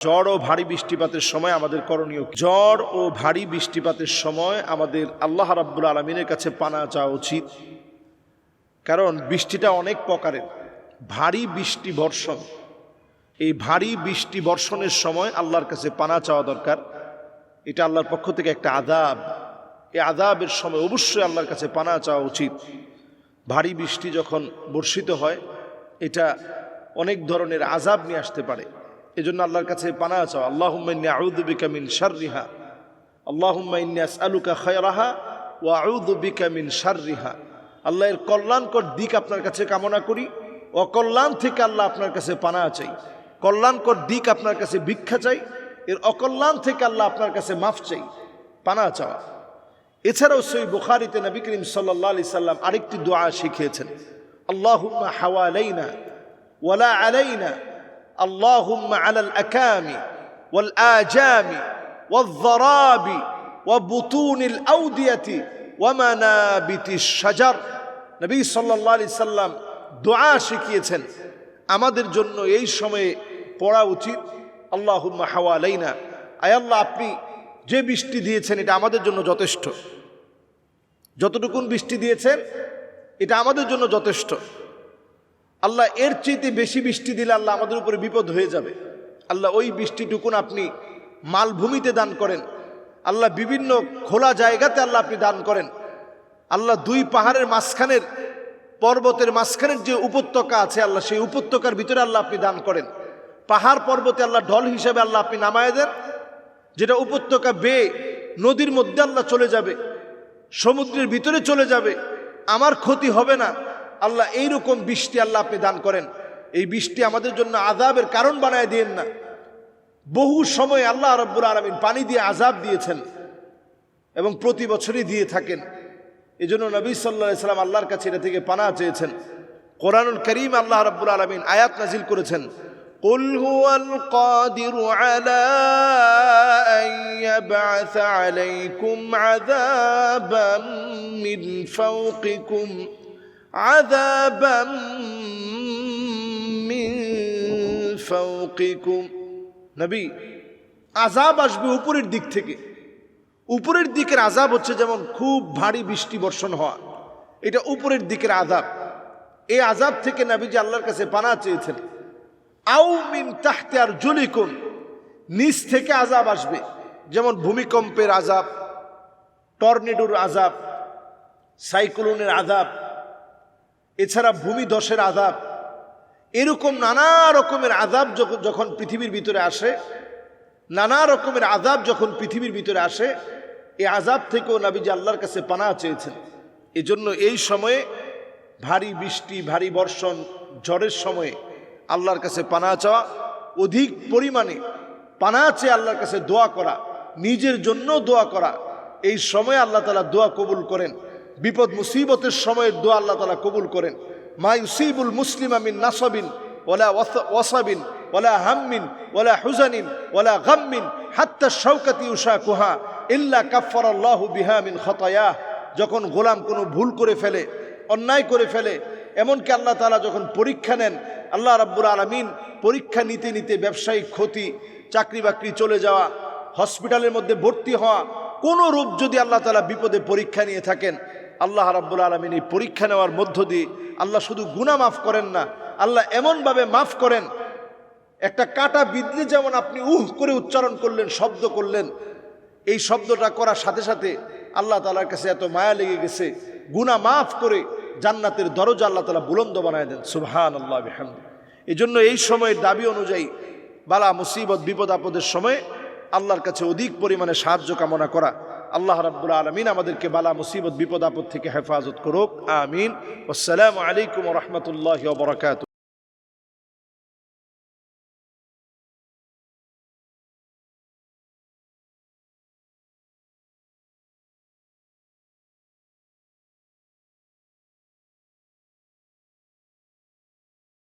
ঝড় ও ভারী বৃষ্টিপাতের সময় আমাদের করণীয়? ঝড় ও ভারী বৃষ্টিপাতের সময় আমাদের আল্লাহ রাব্বুল আলমিনের কাছে পানা চাওয়া উচিত। কারণ বৃষ্টিটা অনেক প্রকারের। ভারী বৃষ্টি বর্ষণ। এই ভারী বৃষ্টি বর্ষণের সময় আল্লাহর কাছে পানা চাওয়া দরকার। এটা আল্লাহর পক্ষ থেকে একটা আদাব এই আদাবের সময় অবশ্যই আল্লাহর কাছে পানা চাওয়া উচিত। ভারী বৃষ্টি যখন বর্ষিত হয়, এটা অনেক ধরনের আজাব নিয়ে আসতে পারে। এজন্য আল্লাহর কাছে পানা চাও। আল্লাহ আউদুবিকা মিন শাররিহা। আল্লাহুম্মা ইন্নি আসআলুকা খায়রাহা ওয়া আউযু বিকা মিন শাররিহা। আল্লাহ এর কল্যাণকর দিক আপনার কাছে কামনা করি। অকল্যাণ থেকে আল্লাহ আপনার কাছে পানা চাই। কল্যাণকর দিক আপনার কাছে ভিক্ষা চাই। এর অকল্যাণ থেকে আল্লাহ আপনার কাছে মাফ চাই। পানা চাওয়া। এছাড়াও সই বুখারিতে নবী করিম সাল্লাহ আলি সাল্লাম আরেকটি দোয়া শিখিয়েছেন। আল্লাহুম্মা হাওয়ালাইনা ওয়ালা আলাইনা اللهم على الأكام والآجام والضراب وبطون الأودية ومنابت الشجر নবী সাল্লাল্লাহু আলাইহি সাল্লাম দোয়া শিখিয়েছেন আমাদের জন্য এই সময়ে পড়া উচিত আল্লাহুম্মা হাওয়ালাইনা আয় আল্লাহ আপনি যে বৃষ্টি দিয়েছেন এটা আমাদের জন্য যথেষ্ট যতটুকুন বৃষ্টি দিয়েছেন এটা আমাদের জন্য যথেষ্ট আল্লাহ এর চেয়েতে বেশি বৃষ্টি দিলে আল্লাহ আমাদের উপরে বিপদ হয়ে যাবে। আল্লাহ ওই বৃষ্টিটুকুন আপনি মালভূমিতে দান করেন। আল্লাহ বিভিন্ন খোলা জায়গাতে আল্লাহ আপনি দান করেন। আল্লাহ দুই পাহাড়ের মাঝখানের পর্বতের মাঝখানের যে উপত্যকা আছে আল্লাহ, সেই উপত্যকার ভিতরে আল্লাহ আপনি দান করেন। পাহাড় পর্বতে আল্লাহ ঢল হিসাবে আল্লাহ আপনি নামায় দেন। যেটা উপত্যকা বেয়ে নদীর মধ্যে আল্লাহ চলে যাবে। সমুদ্রের ভিতরে চলে যাবে। আমার ক্ষতি হবে না। আল্লাহ এইরকম বৃষ্টি আল্লাহ আপনি দান করেন এই বৃষ্টি আমাদের জন্য আজাবের কারণ বানায় দিয়েন না বহু সময় আল্লাহ রব্বুল আলমিন পানি দিয়ে আজাব দিয়েছেন এবং প্রতি বছরই দিয়ে থাকেন এই জন্য নবী সাল্লাহ সাল্লাম আল্লাহর কাছে এটা থেকে পানা চেয়েছেন কোরআনুল করিম আল্লাহ রব্বুল আলমিন আয়াত নাজিল করেছেন قل هو القادر على أن يبعث عليكم عذابا من فوقكم عذابا من فوقكم নবী আজাব আসবে উপরের দিক থেকে উপরের দিকের আজাব হচ্ছে যেমন খুব ভারী বৃষ্টি বর্ষণ হওয়া এটা উপরের দিকের আজাব এই আজাব থেকে নবীজি আল্লাহর কাছে পানা চেয়েছেন আউ মিন তাহতে আর জলিকুন নিচ থেকে আজাব আসবে যেমন ভূমিকম্পের আজাব টর্নেডোর আজাব সাইক্লোনের আজাব এছাড়া ভূমিধসের আজাব এরকম নানা রকমের আজাব যখন- পৃথিবীর ভিতরে আসে, নানা রকমের আজাব যখন পৃথিবীর ভিতরে আসে এই আজাব থেকেও নাবিজি আল্লাহর কাছে পানা চেয়েছেন। এজন্য এই সময়ে ভারী বৃষ্টি, ভারী বর্ষণ, ঝড়ের সময়ে আল্লাহর কাছে পানা চাওয়া, অধিক পরিমাণে পানা চেয়ে আল্লাহর কাছে দোয়া করা, নিজের জন্য দোয়া করা, এই সময় আল্লাহ তালা দোয়া কবুল করেন। বিপদ মুসিবতের সময়ের দোয়া আল্লাহ তালা কবুল করেন। মা ইউসিবুল মুসলিম আমিন নাসবিন ওলা ওয়াস- ওয়াসাবিন ওলা হাম্মিন ওলা হুজানিন ওলা গাম্মিন, হাত্তা শৌকাতি উষা কুহা ইল্লা কাফার আল্লাহ বিহা মিন খতায়া যখন গোলাম কোনো ভুল করে ফেলে, অন্যায় করে ফেলে, এমনকি আল্লাহ তাআলা যখন পরীক্ষা নেন, আল্লাহ রাব্বুল আলমিন পরীক্ষা নিতে নিতে ব্যবসায়িক ক্ষতি চাকরি বাকরি চলে যাওয়া, হসপিটালের মধ্যে ভর্তি হওয়া, কোনো রূপ যদি আল্লাহ তালা বিপদে পরীক্ষা নিয়ে থাকেন আল্লাহ রাব্বুল আলমিন এই পরীক্ষা নেওয়ার মধ্য দিয়ে আল্লাহ শুধু গুণা মাফ করেন না, আল্লাহ এমনভাবে মাফ করেন, একটা কাটা বিদলে যেমন আপনি উহ করে উচ্চারণ করলেন, শব্দ করলেন, এই শব্দটা করার সাথে সাথে আল্লাহ তালার কাছে এত মায়া লেগে গেছে গুণা মাফ করে জান্নাতের দরজা আল্লাহ তালা বুলন্দ বানায় দেন সুবহান আল্লাহ বিহামদি। এই জন্য এই সময়ের দাবি অনুযায়ী বালা মুসিবত, বিপদ, আপদের সময় আল্লাহর কাছে অধিক পরিমাণে সাহায্য কামনা করা আল্লাহ রাব্বুল আলমিন আমাদেরকে বালা, মুসিবত, বিপদ, আপদ থেকে হেফাজত করুক, আমিন। আসসালামু আলাইকুম রহমতুল্লাহ বরকাত